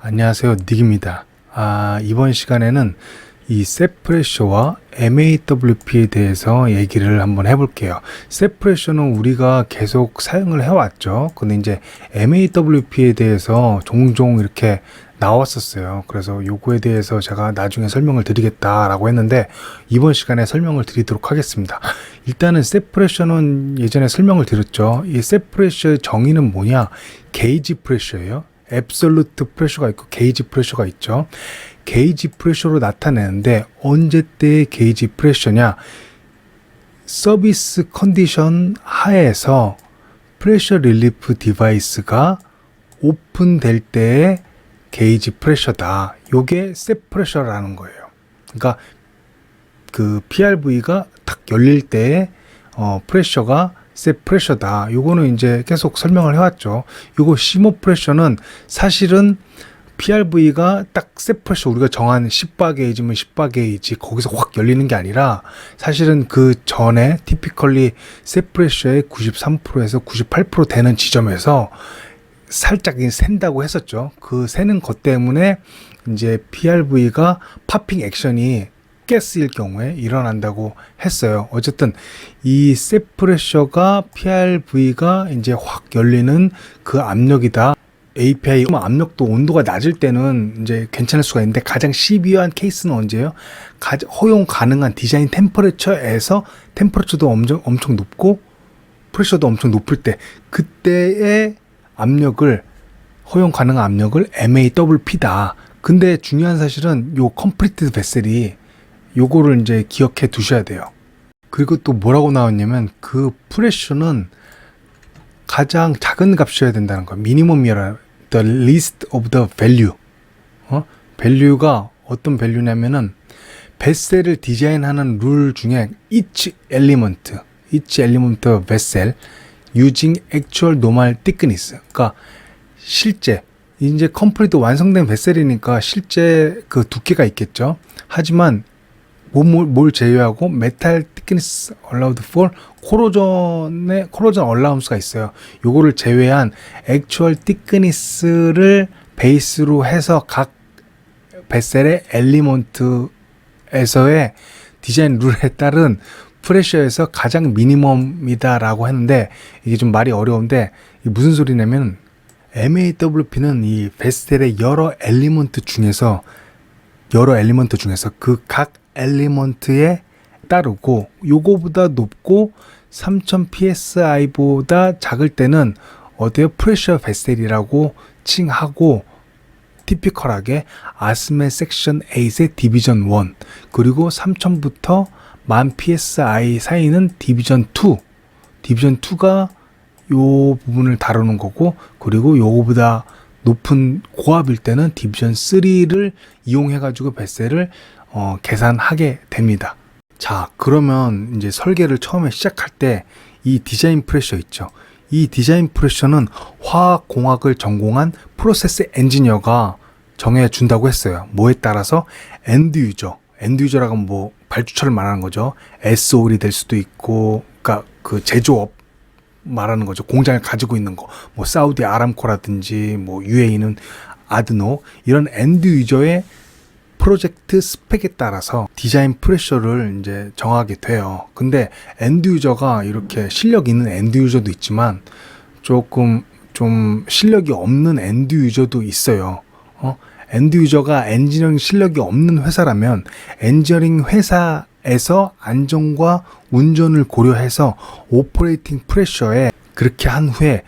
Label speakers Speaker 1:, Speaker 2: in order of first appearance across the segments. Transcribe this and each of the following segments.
Speaker 1: 안녕하세요. 닉입니다. 아, 이번 시간에는 이 세프레셔와 MAWP에 대해서 얘기를 한번 해볼게요. 세프레셔는 우리가 계속 사용을 해왔죠. 근데 이제 MAWP에 대해서 종종 이렇게 나왔었어요. 그래서 요거에 대해서 제가 나중에 설명을 드리겠다라고 했는데 이번 시간에 설명을 드리도록 하겠습니다. 일단은 세프레셔는 예전에 설명을 드렸죠. 이 세프레셔의 정의는 뭐냐? 게이지 프레셔예요. 앱솔루트 프레셔가 있고 게이지 프레셔가 있죠. 게이지 프레셔로 나타내는데 언제 때의 게이지 프레셔냐? 서비스 컨디션 하에서 프레셔 릴리프 디바이스가 오픈될 때의 게이지 프레셔다. 요게 셋 프레셔라는 거예요. 그러니까 그 PRV가 탁 열릴 때의 어, 프레셔가 셋 프레셔다. 요거는 이제 계속 설명을 해왔죠. 요거 시모 프레셔는 사실은 PRV가 딱셋 프레셔 우리가 정한 10바 게이지면 10바 게이지 거기서 확 열리는 게 아니라 사실은 그 전에 티피컬리 셋 프레셔의 93%에서 98% 되는 지점에서 살짝 샌다고 했었죠. 그 새는 것 때문에 이제 PRV가 파핑 액션이 가스일 경우에 일어난다고 했어요. 어쨌든 이 세프레셔가 PRV가 이제 확 열리는 그 압력이다. API 압력도 온도가 낮을 때는 이제 괜찮을 수가 있는데 가장 시비한 케이스는 언제예요? 가, 허용 가능한 디자인 템퍼레처에서 템퍼레처도 엄청 엄청 높고 프레셔도 엄청 높을 때 그때의 압력을 허용 가능한 압력을 MAWP다. 근데 중요한 사실은 요 컴플리트 베셀이 요거를 이제 기억해 두셔야 돼요. 그리고 또 뭐라고 나왔냐면 그 프레셔는 가장 작은 값이어야 된다는 거예요. 미니멈이라 the least of the value. 어? value가 어떤 value냐면은 베셀을 디자인하는 룰 중에 each element, each element of vessel using actual normal thickness. 그러니까 실제 이제 컴플리트 완성된 베셀이니까 실제 그 두께가 있겠죠. 하지만 뭐, 뭘, 뭘 제외하고 메탈 thickness allowed for 코로전의 코로전 얼라운스가 있어요. 요거를 제외한 액츄얼 thickness를 베이스로 해서 각 베셀의 엘리먼트에서의 디자인 룰에 따른 프레셔에서 가장 미니멈이다라고 했는데 이게 좀 말이 어려운데 무슨 소리냐면 MAWP는 이 베셀의 여러 엘리먼트 중에서 여러 엘리먼트 중에서 그 각 엘리먼트에 따르고 요거보다 높고 3000 psi보다 작을 때는 어디에 프레셔 베셀이라고 칭하고 티피컬하게 아스메 섹션 8의 디비전 1 그리고 3000부터 1000 psi 사이는 디비전 2 디비전 2가 요 부분을 다루는 거고 그리고 요거보다 높은 고압일 때는 디비전 3를 이용해 가지고 베셀을 어, 계산하게 됩니다. 자, 그러면 이제 설계를 처음에 시작할 때 이 디자인 프레셔 있죠. 이 디자인 프레셔는 화학 공학을 전공한 프로세스 엔지니어가 정해 준다고 했어요. 뭐에 따라서 엔드 유저, 엔드 유저라고 뭐 발주처를 말하는 거죠. SOL이 될 수도 있고, 그러니까 그 제조업 말하는 거죠. 공장을 가지고 있는 거. 뭐 사우디 아람코라든지 뭐 UAE는 아드노 이런 엔드 유저의 프로젝트 스펙에 따라서 디자인 프레셔를 이제 정하게 돼요. 근데 엔드 유저가 이렇게 실력 있는 엔드 유저도 있지만 조금 좀 실력이 없는 엔드 유저도 있어요. 어? 엔드 유저가 엔지니어링 실력이 없는 회사라면 엔지니어링 회사에서 안전과 운전을 고려해서 오퍼레이팅 프레셔에 그렇게 한 후에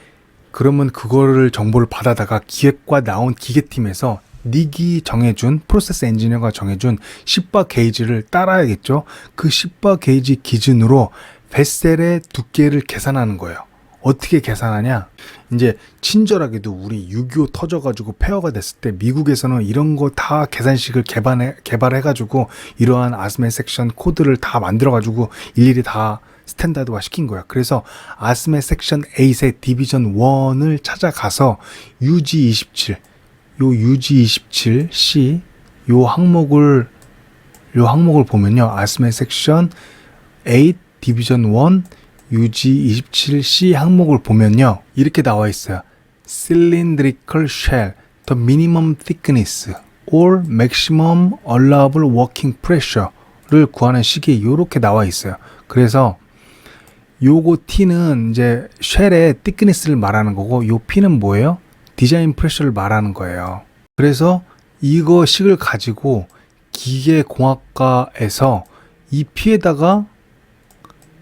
Speaker 1: 그러면 그거를 정보를 받아다가 기획과 나온 기계팀에서 닉이 정해준 프로세스 엔지니어가 정해준 10바 게이지를 따라야겠죠. 그 10바 게이지 기준으로 베셀의 두께를 계산하는 거예요. 어떻게 계산하냐? 이제 친절하게도 우리 6.25 터져가지고 폐허가 됐을 때 미국에서는 이런 거 다 계산식을 개발해, 개발해가지고 이러한 아스메 섹션 코드를 다 만들어가지고 일일이 다 스탠다드화 시킨 거야. 그래서 아스메 섹션 8의 디비전 1을 찾아가서 UG27, 요 UG27C 요 항목을 요 항목을 보면요. 아스메 섹션 8 디비전 1 UG27C 항목을 보면요. 이렇게 나와 있어요. cylindrical shell the minimum thickness or maximum allowable working pressure를 구하는 식이 이렇게 나와 있어요. 그래서 요거 T는 이제 쉘의 thickness를 말하는 거고 요 P는 뭐예요? 디자인 프레셔를 말하는 거예요. 그래서 이거 식을 가지고 기계 공학과에서 이 P에다가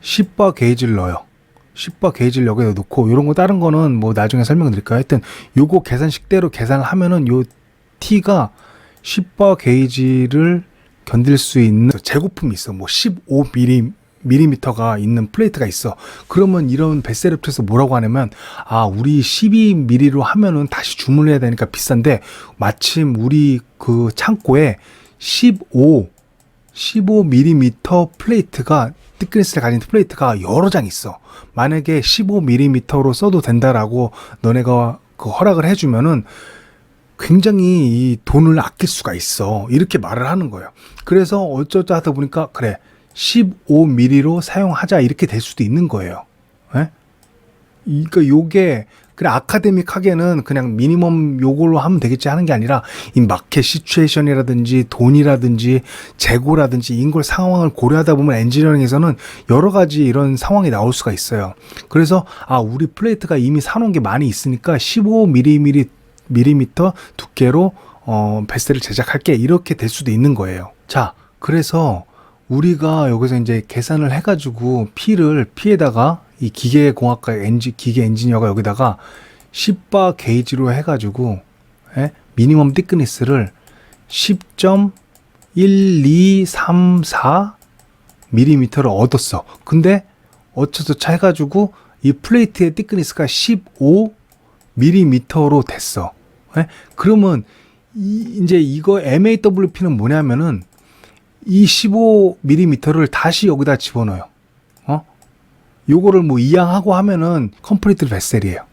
Speaker 1: 10바 게이지를 넣어요. 10바 게이지를 여기다 놓고 이런 거 다른 거는 뭐 나중에 설명드릴까요? 하여튼 요거 계산식대로 계산을 하면은 요 T가 10바 게이지를 견딜 수 있는 제고품이 있어. 뭐 15mm 미리미터가 있는 플레이트가 있어. 그러면 이런 베셀업체에서 뭐라고 하냐면 아 우리 12mm로 하면은 다시 주문해야 되니까 비싼데 마침 우리 그 창고에 15 15mm 플레이트가 thickness를 가진 플레이트가 여러 장 있어. 만약에 15mm로 써도 된다라고 너네가 그 허락을 해주면은 굉장히 이 돈을 아낄 수가 있어. 이렇게 말을 하는 거예요. 그래서 어쩌다 하다 보니까 그래 15mm로 사용하자 이렇게 될 수도 있는 거예요. 예? 그러니까 요게 그냥 아카데믹하게는 그냥 미니멈 요걸로 하면 되겠지 하는 게 아니라 이 마켓 시츄에이션이라든지 돈이라든지 재고라든지 이걸 상황을 고려하다 보면 엔지니어링에서는 여러 가지 이런 상황이 나올 수가 있어요. 그래서 아 우리 플레이트가 이미 사놓은 게 많이 있으니까 15mm 밀리미터 두께로 어 베스를 제작할게 이렇게 될 수도 있는 거예요. 자 그래서 우리가 여기서 이제 계산을 해가지고 P를 P에다가 이 기계 공학과 엔지 기계 엔지니어가 여기다가 10바 게이지로 해가지고 예? 미니멈 thickness를 10.1234 밀리미터를 얻었어. 근데 어쩌저쩌 해가지고 이 플레이트의 thickness가 15 밀리미터로 됐어. 예? 그러면 이, 이제 이거 MAWP는 뭐냐면은 이 15mm를 다시 여기다 집어넣어요. 어? 요거를 뭐 이양하고 하면은 컴플리트 베셀이에요.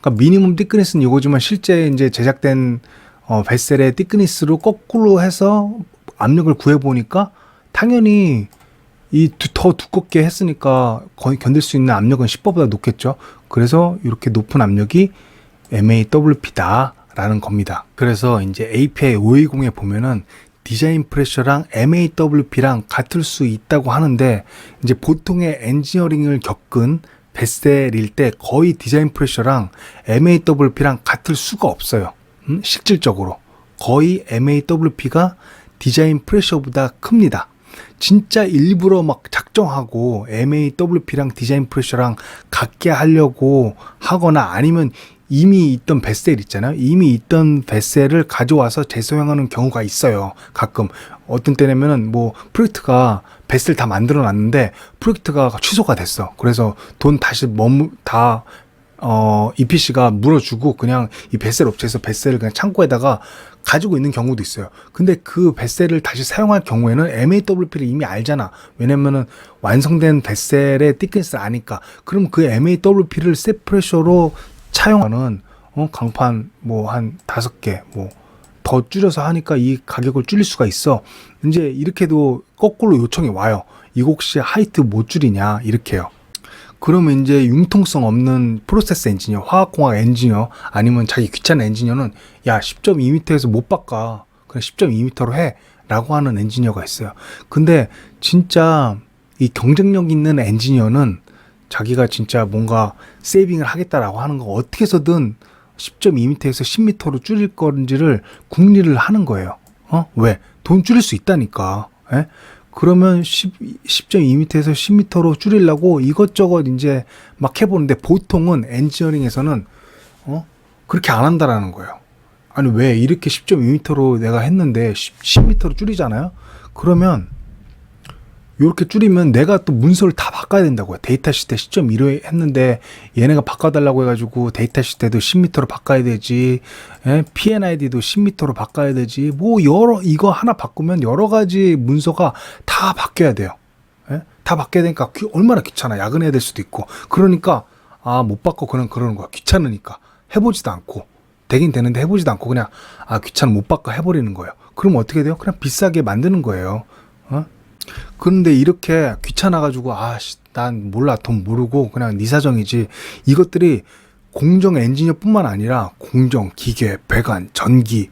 Speaker 1: 그러니까 미니멈 티크니스는 이거지만 실제 이제 제작된 어, 베셀의 티크니스로 거꾸로 해서 압력을 구해 보니까 당연히 이 더 두껍게 했으니까 거의 견딜 수 있는 압력은 10보다 높겠죠. 그래서 이렇게 높은 압력이 MAWP다 라는 겁니다. 그래서 이제 API 520에 보면은 디자인 프레셔랑 MAWP랑 같을 수 있다고 하는데 이제 보통의 엔지니어링을 겪은 베셀일 때 거의 디자인 프레셔랑 MAWP랑 같을 수가 없어요. 음? 실질적으로 거의 MAWP가 디자인 프레셔보다 큽니다. 진짜 일부러 막 작정하고 MAWP랑 디자인 프레셔랑 같게 하려고 하거나 아니면 이미 있던 베셀 있잖아요. 이미 있던 베셀을 가져와서 재사용하는 경우가 있어요. 가끔 어떤 때냐면은 뭐 프로젝트가 베셀 다 만들어 놨는데 프로젝트가 취소가 됐어. 그래서 돈 다시 머무 다 어, EPC가 물어주고 그냥 이 베셀 업체에서 베셀을 그냥 창고에다가 가지고 있는 경우도 있어요. 근데 그 베셀을 다시 사용할 경우에는 MAWP를 이미 알잖아. 왜냐면은 완성된 베셀의 thickness를 아니까. 그럼 그 MAWP를 세프레셔로 차용하는 어, 강판 뭐 한 다섯 개 뭐 더 줄여서 하니까 이 가격을 줄일 수가 있어. 이제 이렇게도 거꾸로 요청이 와요. 이거 혹시 하이트 못 줄이냐 이렇게요. 그러면 이제 융통성 없는 프로세스 엔지니어, 화학공학 엔지니어 아니면 자기 귀찮은 엔지니어는 야 10.2m에서 못 바꿔 그냥 10.2m로 해 라고 하는 엔지니어가 있어요. 근데 진짜 이 경쟁력 있는 엔지니어는 자기가 진짜 뭔가 세이빙을 하겠다라고 하는 거 어떻게 해서든 10.2m에서 10m로 줄일 건지를 궁리를 하는 거예요. 어? 왜? 돈 줄일 수 있다니까. 예? 그러면 10, 10.2m에서 10m로 줄이려고 이것저것 이제 막 해보는데 보통은 엔지니어링에서는 어? 그렇게 안 한다라는 거예요. 아니 왜 이렇게 10.2m로 내가 했는데 10, 10m로 줄이잖아요? 그러면 이렇게 줄이면 내가 또 문서를 다 바꿔야 된다고요. 데이터 시트 10.1로 했는데 얘네가 바꿔달라고 해가지고 데이터 시트도 10m로 바꿔야 되지. 예? PNID도 10m로 바꿔야 되지. 뭐 여러 이거 하나 바꾸면 여러 가지 문서가 다 바뀌어야 돼요. 예? 다 바뀌어야 되니까 귀- 얼마나 귀찮아. 야근해야 될 수도 있고. 그러니까 아 못 바꿔 그냥 그러는 거야. 귀찮으니까 해보지도 않고 되긴 되는데 해보지도 않고 그냥 아 귀찮아 못 바꿔 해버리는 거예요. 그럼 어떻게 돼요? 그냥 비싸게 만드는 거예요. 어? 그런데 이렇게 귀찮아가지고 아씨 난 몰라 돈 모르고 그냥 네 사정이지 이것들이 공정 엔지니어뿐만 아니라 공정, 기계, 배관, 전기,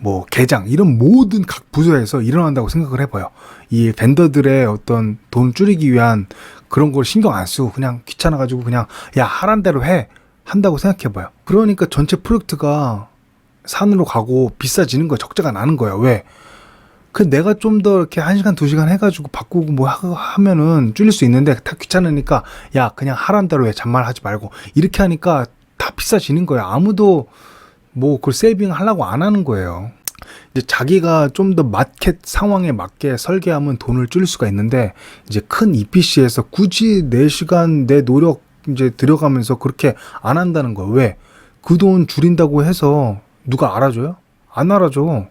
Speaker 1: 뭐 개장 이런 모든 각 부서에서 일어난다고 생각을 해봐요. 이 벤더들의 어떤 돈 줄이기 위한 그런 걸 신경 안 쓰고 그냥 귀찮아 가지고 그냥 야 하란 대로 해 한다고 생각해봐요. 그러니까 전체 프로젝트가 산으로 가고 비싸지는 거야. 적자가 나는 거야. 왜? 그 내가 좀 더 이렇게 한 시간 두 시간 해가지고 바꾸고 뭐 하- 하면은 줄일 수 있는데 다 귀찮으니까 야 그냥 하란 대로 해 잔말 하지 말고 이렇게 하니까 다 비싸지는 거야. 아무도 뭐 그걸 세이빙 하려고 안 하는 거예요. 이제 자기가 좀 더 마켓 상황에 맞게 설계하면 돈을 줄일 수가 있는데 이제 큰 EPC에서 굳이 내 시간 내 노력 이제 들여가면서 그렇게 안 한다는 거예요. 왜? 그 돈 줄인다고 해서 누가 알아줘요? 안 알아줘.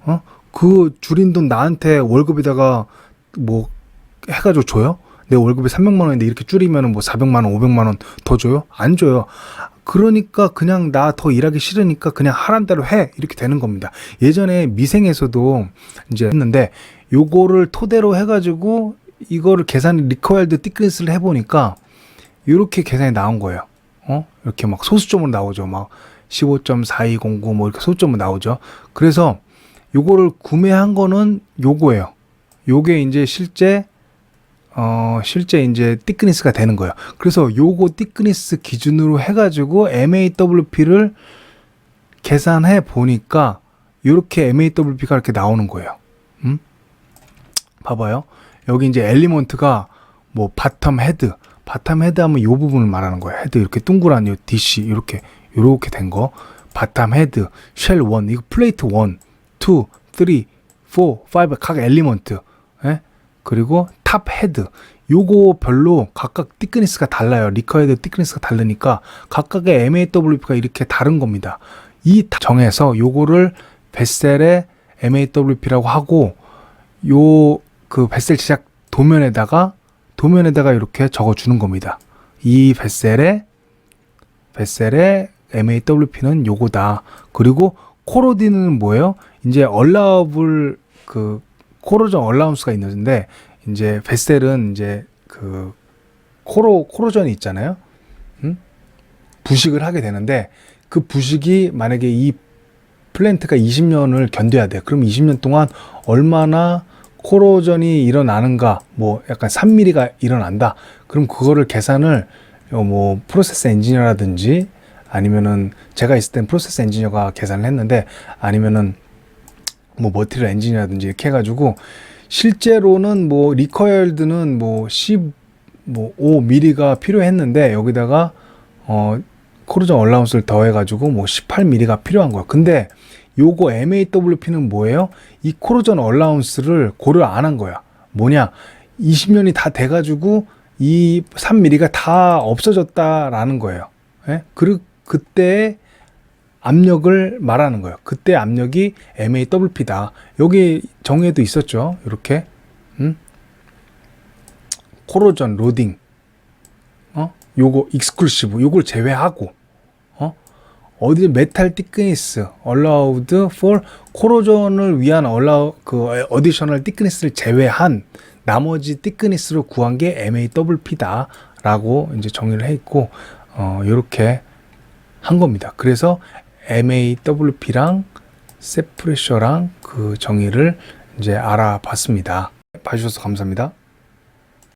Speaker 1: 어? 그 줄인 돈 나한테 월급에다가 뭐 해가지고 줘요? 내 월급이 300만 원인데 이렇게 줄이면 뭐 400만 원, 500만 원 더 줘요? 안 줘요. 그러니까 그냥 나 더 일하기 싫으니까 그냥 하란 대로 해 이렇게 되는 겁니다. 예전에 미생에서도 이제 했는데 요거를 토대로 해가지고 이거를 계산 리커일드 티크니스를 해보니까 이렇게 계산이 나온 거예요. 어? 이렇게 막 소수점으로 나오죠. 막 15.4209 뭐 이렇게 소수점으로 나오죠. 그래서 요거를 구매한 거는 요거예요. 요게 이제 실제 어 실제 이제 티크니스가 되는 거예요. 그래서 요거 티크니스 기준으로 해가지고 MAWP를 계산해 보니까 요렇게 MAWP가 이렇게 나오는 거예요. 음? 봐봐요. 여기 이제 엘리먼트가 뭐 바텀 헤드, 바텀 헤드 하면 요 부분을 말하는 거예요. 헤드 이렇게 둥그란 요 DC 이렇게 요렇게 된 거. 바텀 헤드, 쉘 1, 이거 플레이트 1, 2, 3, 4, 5, 각 엘리먼트. 예? 그리고 탑 헤드. 요거 별로 각각 티크니스가 달라요. 리커 헤드 티크니스가 다르니까 각각의 MAWP가 이렇게 다른 겁니다. 이다 정해서 요거를 베셀의 MAWP라고 하고 요 그 베셀 제작 도면에다가 도면에다가 이렇게 적어 주는 겁니다. 이 베셀의 베셀의 MAWP는 요거다. 그리고 코로디는 뭐예요? 이제 얼라블 그 코로전 얼라운스가 있는데 이제 베셀은 이제 그 코로 코로전이 있잖아요. 음? 부식을 하게 되는데 그 부식이 만약에 이 플랜트가 20년을 견뎌야 돼. 그럼 20년 동안 얼마나 코로전이 일어나는가, 뭐 약간 3mm가 일어난다. 그럼 그거를 계산을 어, 뭐 프로세스 엔지니어라든지 아니면은 제가 있을 땐 프로세스 엔지니어가 계산을 했는데 아니면은 뭐 머티리얼 엔지니어라든지 이렇게 해가지고 실제로는 뭐 리커일드는 뭐 10, 뭐 5mm가 필요했는데 여기다가 어 코르전 얼라운스를 더해가지고 뭐 18mm가 필요한 거야. 근데 요거 MAWP는 뭐예요? 이 코르전 얼라운스를 고려 안 한 거야. 뭐냐? 20년이 다 돼가지고 이 3mm가 다 없어졌다라는 거예요. 예? 그리고 그때 압력을 말하는 거예요. 그때 압력이 MAWP다. 여기 정의에도 있었죠. 이렇게 음? 코로전 로딩 어? 요거 익스클루시브 요걸 제외하고 어? 어디 메탈 티크니스 allowed 코로전을 위한 allow 그 어디셔널 티크니스를 제외한 나머지 티크니스로 구한 게 MAWP다라고 이제 정의를 해 있고 어 요렇게 한 겁니다. 그래서 MAWP랑 세프레셔랑 그 정의를 이제 알아봤습니다. 봐주셔서 감사합니다.